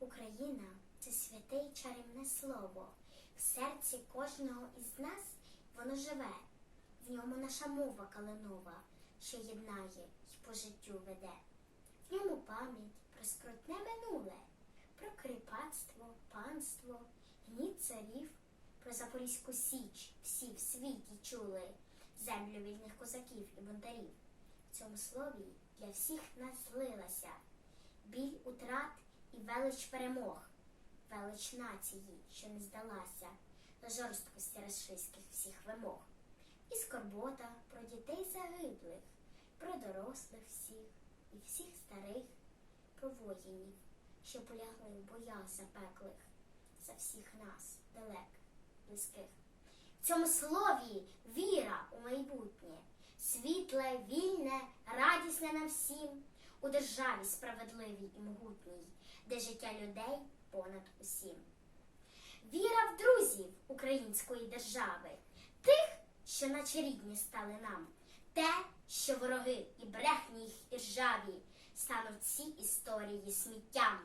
Україна це святе й чарівне слово. В серці кожного із нас воно живе. В ньому наша мова калинова, що єднає й по життю веде. В ньому пам'ять про скрутне минуле, про кріпацтво, панство, гніт царів, про Запорізьку Січ всі в світі чули, землю вільних козаків і бунтарів. В цьому слові для всіх нас злилася біль утрат і велич перемог, велич нації, що не здалася до жорсткості рашистських всіх вимог. І скорбота про дітей загиблих, про дорослих всіх і всіх старих, про воїнів, що полягли в боях запеклих за всіх нас, далек, близьких. В цьому слові віра у майбутнє, світле, вільне, радісне нам всім, у державі справедливій і могутній, де життя людей понад усім. Віра в друзів української держави, тих, що наче рідні стали нам, те, що вороги і брехні їх іржаві стануть ці історії сміттям.